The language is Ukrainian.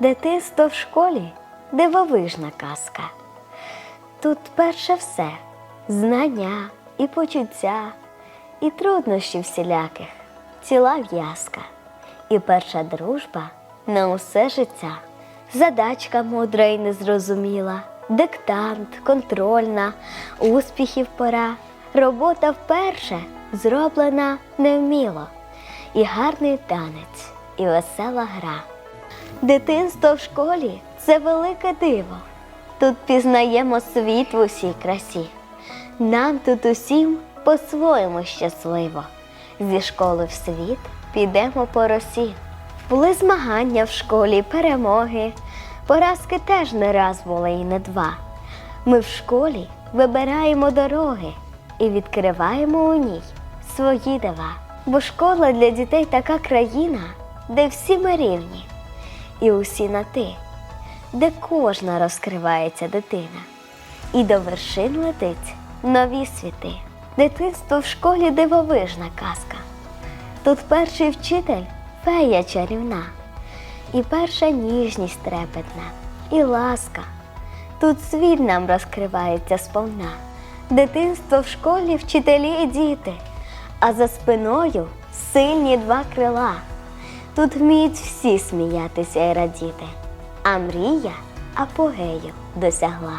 Дитинство в школі дивовижна казка. Тут перше все знання і почуття, і труднощі всіляких, ціла в'язка, і перша дружба на усе життя, задачка мудра й незрозуміла, диктант, контрольна, успіхів пора, робота вперше зроблена невміло, і гарний танець, і весела гра. Дитинство в школі це велике диво. Тут пізнаємо світ в усій красі. Нам тут усім по-своєму щасливо. Зі школи в світ підемо по росі. Були змагання в школі, перемоги. Поразки теж не раз були і не два. Ми в школі вибираємо дороги і відкриваємо у ній свої дива. Бо школа для дітей така країна, де всі ми рівні і усі на ти, де кожна розкривається дитина, і до вершин летить нові світи. Дитинство в школі дивовижна казка. Тут перший вчитель фея чарівна, і перша ніжність трепетна, і ласка. Тут світ нам розкривається сповна. Дитинство в школі вчителі і діти, а за спиною сильні два крила. Тут вміють всі сміятися і радіти, а мрія апогею досягла.